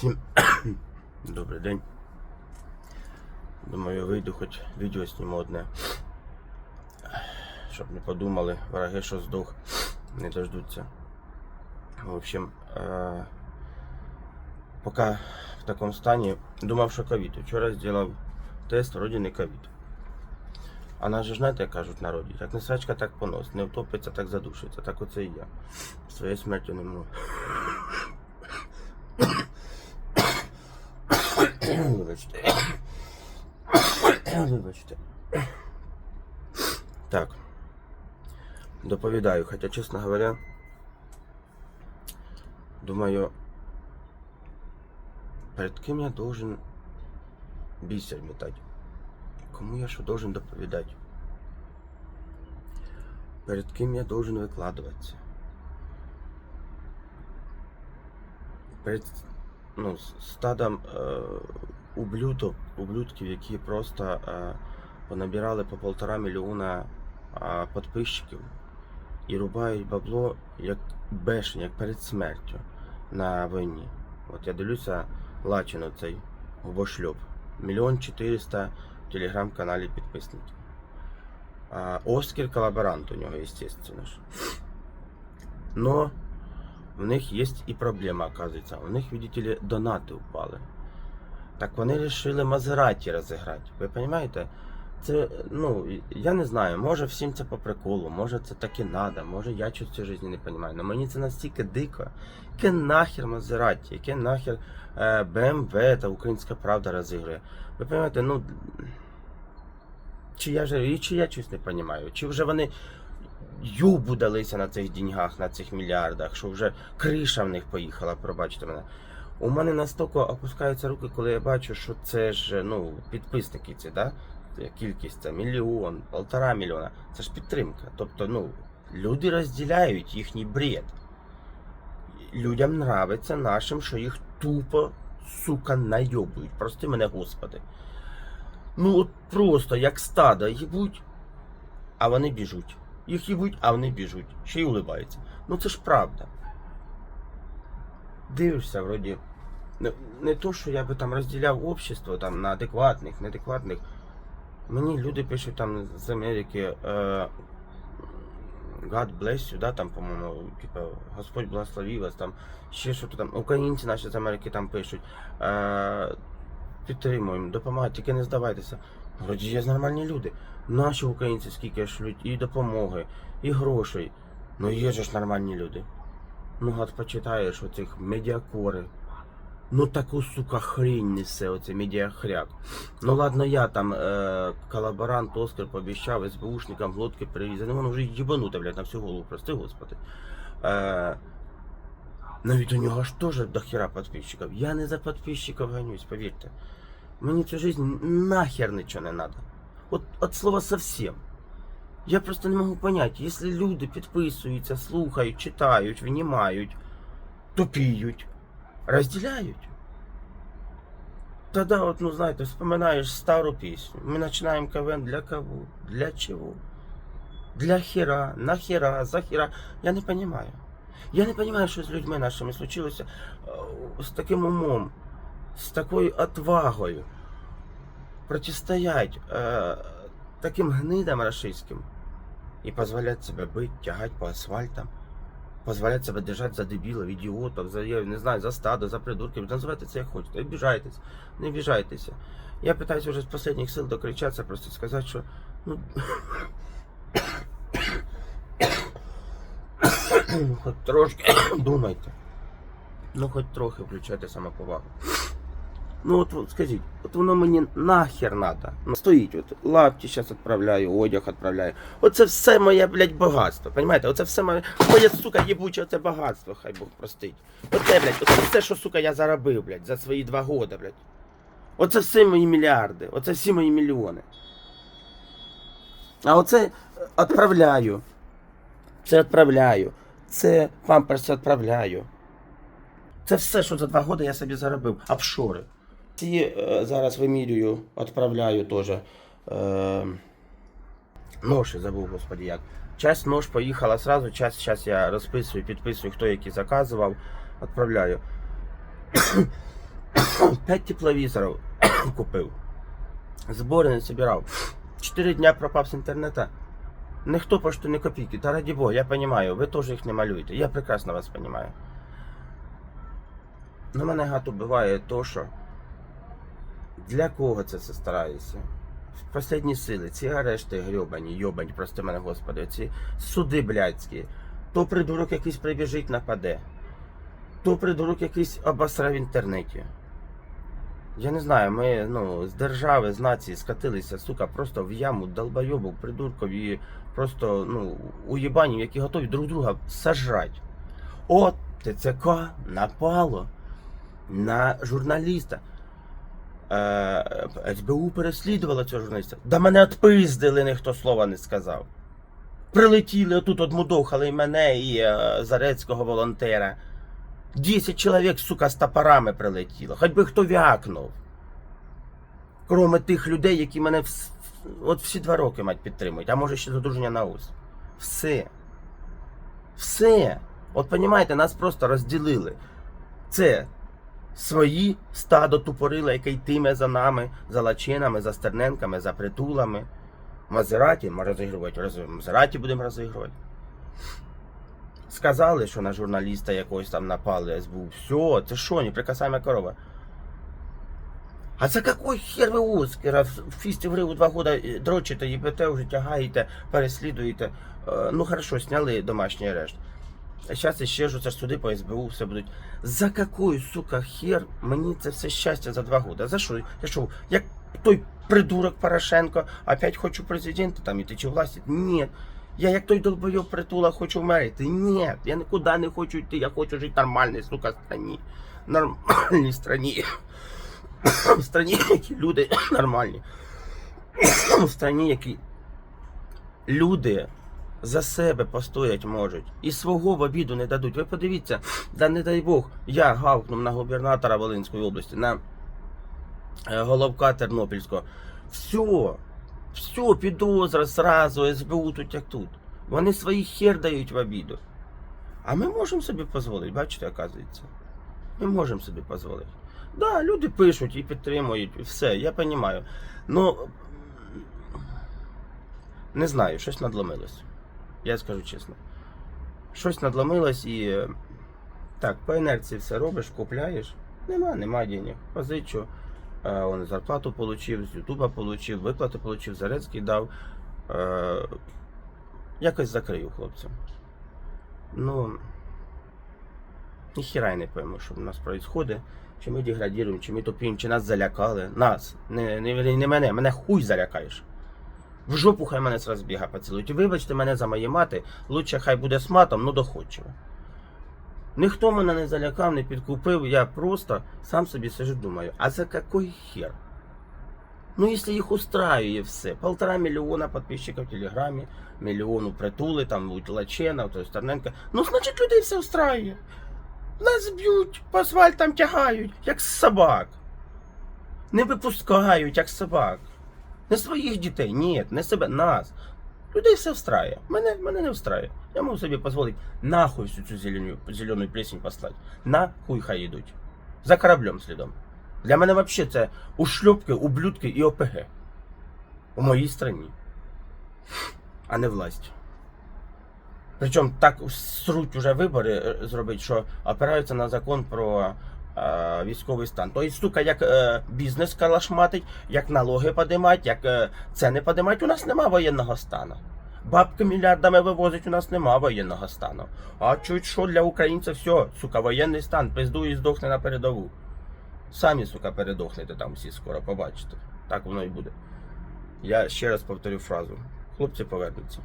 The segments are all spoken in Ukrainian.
Всім добрий день. Думаю, вийду хоч відео зніму одне. Щоб не подумали, враги, що здох, не дождуться. В общем, е- поки в такому стані думав, що ковід. Вчора зробив тест, вроді не ковід. А нас же знаєте, як кажуть народі, як не срачка, так понос. Не втопиться, так задушиться. Так оце і я. Своєю смертю не можу. Вибачте. Вибачте. Так. Доповідаю, хоча, чесно говоря, думаю, перед ким я должен бисер метать? Кому я що должен доповідати? Перед ким я должен викладуватися? Перед ну, стадом е, ублюдок, ублюдків, які просто е, понабирали по полтора мільйона е, підписчиків і рубають бабло як бешені, як перед смертю на війні. От я дивлюся Лачино цей губошльоп. Мільйон чотириста в телеграм-каналі підписників. А, Оскар колаборант у нього, естественно ж. Но в них є і проблема, оказується. У них, видите ли, донати впали. Так вони вирішили Мазераті розіграти. Ви розумієте? Це, ну, я не знаю, може всім це по приколу, може це так і надо, може я щось в цій житті не розумію. Але мені це настільки дико. Яке нахер Мазераті, яке нахер е, БМВ та Українська Правда розігрує. Ви розумієте, ну. Чи я і чи я щось не розумію, чи вже вони юбу далися на цих деньгах, на цих мільярдах, що вже криша в них поїхала, пробачте мене. У мене настільки опускаються руки, коли я бачу, що це ж ну, підписники ці, да? Кількість це мільйон, полтора мільйона. Це ж підтримка. Тобто, ну, люди розділяють їхній бред. Людям нравиться нашим, що їх тупо, сука, найобують. Прости мене, господи. Ну от просто як стадо їбуть, а вони біжуть. Їх їбуть, а вони біжуть. Ще й улибаються. Ну це ж правда. Дивишся, вроді. Не, не то, що я би там розділяв общество там, на адекватних, неадекватних. Мені люди пишуть там з Америки е, God bless you, да, там, по-моєму, типа, Господь благослови вас, там, ще що то там, українці наші з Америки там пишуть. Е, підтримуємо, допомагайте, тільки не здавайтеся. Вроді є нормальні люди. Наші українці скільки шлють і допомоги, і грошей. Ну є ж нормальні люди. Ну, от почитаєш оцих медіакори. Ну таку, сука, хрінь несе оце медіахряк. Ну ладно, я там е, колаборант Оскар пообіцяв СБУшникам лодки привіз. Ну воно вже їбануте, блядь, на всю голову, прости, господи. Е, навіть у нього ж теж до хера підписчиків. Я не за підписчиків гонюсь, повірте. Мені цю жизнь нахер нічого не надо. От, от слова совсем. Я просто не можу понять, якщо люди підписуються, слухають, читають, внімають, тупіють, розділяють. Тогда вот, ну знаєте, вспоминаєш стару пісню. Ми починаємо КВН для кого? Для чого? Для хера, нахера, захера. Я не понимаю. Я не понимаю, що з людьми нашими случилося з таким умом, з такою отвагою протистоять е, таким гнидам рашистським і позволять себе бити, тягати по асфальтам, позволять себе держати за дебілів, ідіотів, за, я не знаю, за стадо, за придурків. Називайте це як хочете. Обіжайтесь, не обіжайтеся. Я питаюся вже з останніх сил докричатися, просто сказати, що ну, хоч трошки думайте. Ну, хоч трохи включайте самоповагу. Ну от, скажіть, от воно мені нахер надо. Ну, Стоїть, от лапті зараз відправляю, одяг відправляю. Оце все моє, блядь, багатство. Понимаєте? Оце все моє, моє, сука, єбуче, оце багатство, хай Бог простить. Оце, блядь, оце все, що, сука, я заробив, блядь, за свої два года, блядь. Оце все мої мільярди, оце всі мої мільйони. А оце відправляю. Це відправляю. Це памперси відправляю. Це все, що за два роки я собі заробив. Офшори. Ці е, зараз вимірюю, відправляю теж. Е, ноші забув, господи, як. Часть нож поїхала сразу, часть зараз я розписую, підписую, хто які заказував, відправляю. П'ять тепловізорів купив. Збори не збирав. Чотири дня пропав з інтернету. Ніхто пошту не копійки. Та раді Бога, я розумію, ви теж їх не малюєте. Я прекрасно вас розумію. Ну, мене гад убиває то, що для кого це все старається? Последні сили, ці арешти грьобані, йобані, прости мене, господи, ці суди блядські. То придурок якийсь прибіжить, нападе. То придурок якийсь обосра в інтернеті. Я не знаю, ми ну, з держави, з нації скатилися, сука, просто в яму долбойобок, придурків і просто ну, уєбанів, які готові друг друга сажать. От ТЦК напало на журналіста. Е, СБУ переслідувала цього журналіста. Да мене отпиздили, ніхто слова не сказав. Прилетіли отут, одмудохали і мене, і е, зарецького волонтера. Десять чоловік, сука, з топорами прилетіло. Хоч би хто вякнув. Кроме тих людей, які мене вс- от всі два роки мать підтримують, а може ще задруження на ус. Все. Все. От понімаєте, нас просто розділили. Це свої стадо тупорила, яке йтиме за нами, за лачинами, за стерненками, за притулами. Мазераті ми розігрувати, роз... Мазераті будемо розігрувати. Сказали, що на журналіста якогось там напали СБУ. Все, це що, неприкасаема корова. А за какой хер ви Оскара фісті в Риву два года дрочите, їбете, вже тягаєте, переслідуєте. Е, Ну хорошо, сняли домашній арешт. А зараз ще ж це ж суди по СБУ все будуть. За какой, сука, хер мені це все щастя за два года? За що? Я що, як той придурок Порошенко, опять хочу президента там іти чи власті? Ні. Я як той долбойоб притула хочу вмерти. Ні, я нікуди не хочу йти, я хочу жити в нормальній, сука, страні. Нормальній страні. В страні, які люди нормальні. В страні, які люди за себе постоять можуть і свого в обіду не дадуть. Ви подивіться, да не дай Бог, я гавкнув на губернатора Волинської області, на е, головка Тернопільського. Все, все, підозра зразу, СБУ тут як тут. Вони свої хер дають в обіду. А ми можемо собі дозволити, бачите, оказується. Ми можемо собі дозволити. Да, люди пишуть і підтримують, і все, я розумію. Ну, не знаю, щось надломилось. Я скажу чесно. Щось надломилось і. е, Так, по інерції все робиш, купляєш. Нема, нема денег. Позичу. Е, он зарплату получив, з Ютуба получив, виплати получив, Зарецький дав. Е, якось закрию хлопцям. Ну. Ніхіра я не пойму, що в нас відбувається. Чи ми деградуємо, чи ми тупіємо, чи нас залякали. Нас. Не, не, не мене, мене хуй залякаєш. В жопу хай мене з біга поцілують. Вибачте мене за мої мати, лучше хай буде з матом, ну доходчиво. Ніхто мене не залякав, не підкупив, я просто сам собі сижу думаю, а за какой хер? Ну, если их устраивает все, полтора миллиона подписчиков в Телеграмі, мільйону притули, там у Лачена, то Стерненка, ну, значить, людей все устраиває. Нас б'ють, по асфальтам тягають, як собак. Не випускають, як собак. Не своїх дітей, ні, не себе, нас. Людей все встрає. Мене, мене не встрає. Я можу собі дозволити нахуй всю цю зелену, зелену плесень послати. Нахуй хай йдуть. За кораблем слідом. Для мене взагалі це ушльопки, ублюдки і ОПГ. У моїй страні. А не власть. Причому так сруть уже вибори е, зробити, що опираються на закон про військовий стан. Тобто, сука, як е, бізнес калашматить, як налоги подимать, як е, ціни подимать, у нас нема воєнного стану. Бабки мільярдами вивозить, у нас нема воєнного стану. А чуть що для українців все, сука, воєнний стан, пизду і здохне на передову. Самі, сука, передохнете там всі скоро, побачите. Так воно і буде. Я ще раз повторю фразу. Хлопці повернуться.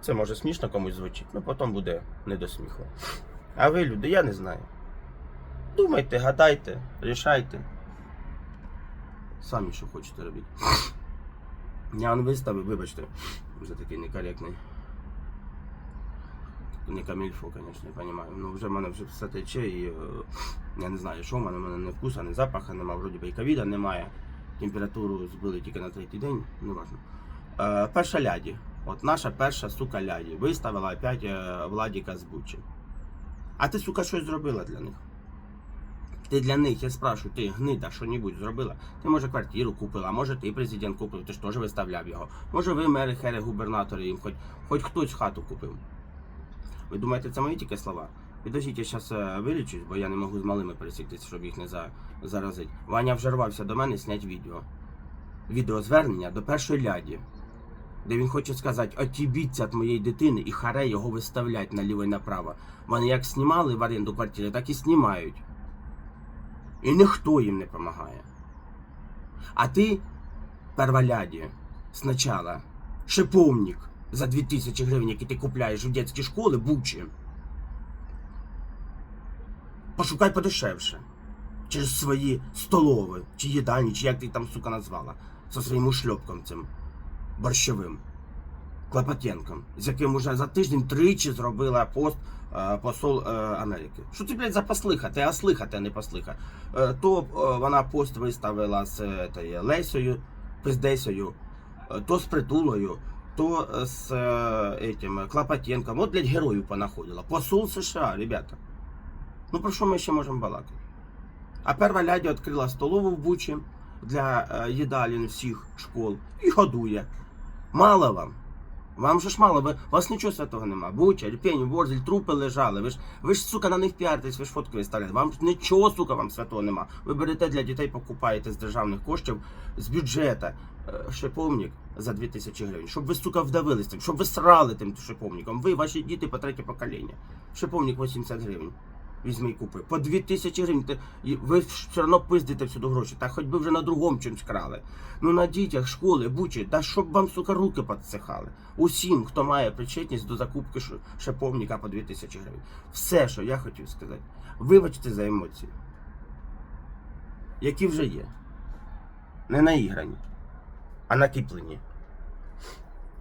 Це може смішно комусь звучить, але потім буде не до сміху. А ви, люди, я не знаю. Думайте, гадайте, рішайте. Самі що хочете робити. Я вам вибачте, вже такий некоректний. Не камільфо, звісно, я розумію. Ну вже в мене вже все тече і е, я не знаю, що в мене, в мене не вкуса, не запаха нема, вроді би і ковіда немає. Температуру збили тільки на третій день, не важно. Е, перша ляді. От наша перша сука ляді. Виставила опять е, Владіка з Бучі. А ти, сука, щось зробила для них. Ти для них, я спрашиваю, ти гнида що-небудь зробила? Ти може квартиру купила, може ти президент купив, ти ж теж виставляв його. Може ви мери, хери, губернатори, їм хоч, хоч хтось хату купив. Ви думаєте, це мої тільки слова? Підождіть, я зараз вилічусь, бо я не можу з малими пересіктися, щоб їх не за, заразити. Ваня вже рвався до мене зняти відео. Відеозвернення до першої ляді, де він хоче сказати, отібіться від моєї дитини і харе його виставлять наліво і направо. Вони як знімали в оренду квартири, так і знімають. І ніхто їм не допомагає. А ти, перволяді, спочатку, шиповник за 2000 гривень, який ти купляєш в дитячі школи, бучі. Пошукай подешевше. Через свої столови, чи їдальні, чи як ти там, сука, назвала. Зі своїм ушльопком цим борщовим. Клопотенком, з яким уже за тиждень тричі зробила пост е, посол е, Америки. Що ти, блядь, за послиха? Ти ослиха, ти а не послиха. Е, то вона пост виставила з е, Лесею, пиздесею, то з притулою, то з е, этим, Клопотенком. От, блядь, героїв понаходила. Посол США, ребята. Ну про що ми ще можемо балакати? А перва ляді відкрила столову в Бучі для е, їдалін всіх школ і годує. Мало вам. Вам же ж мало, у вас нічого святого нема. Буча, Ірпень, Ворзель, трупи лежали. Ви ж, ви ж, сука, на них піаритесь, ви ж фотки виставляєте. Вам ж нічого, сука, вам святого нема. Ви берете для дітей, покупаєте з державних коштів, з бюджету е, шиповник за 2000 гривень. Щоб ви, сука, вдавились тим, щоб ви срали тим шиповником. Ви, ваші діти по третє покоління. Шиповник 80 гривень. Візьми і купи. По 2000 гривень. Ви все одно пиздите всюди гроші. Та хоч би вже на другому чимсь крали. Ну на дітях, школи, бучі, та щоб вам, сука, руки підсихали. Усім, хто має причетність до закупки шиповника по 2000 гривень. Все, що я хотів сказати. Вибачте за емоції. Які вже є. Не наіграні, а накіплені.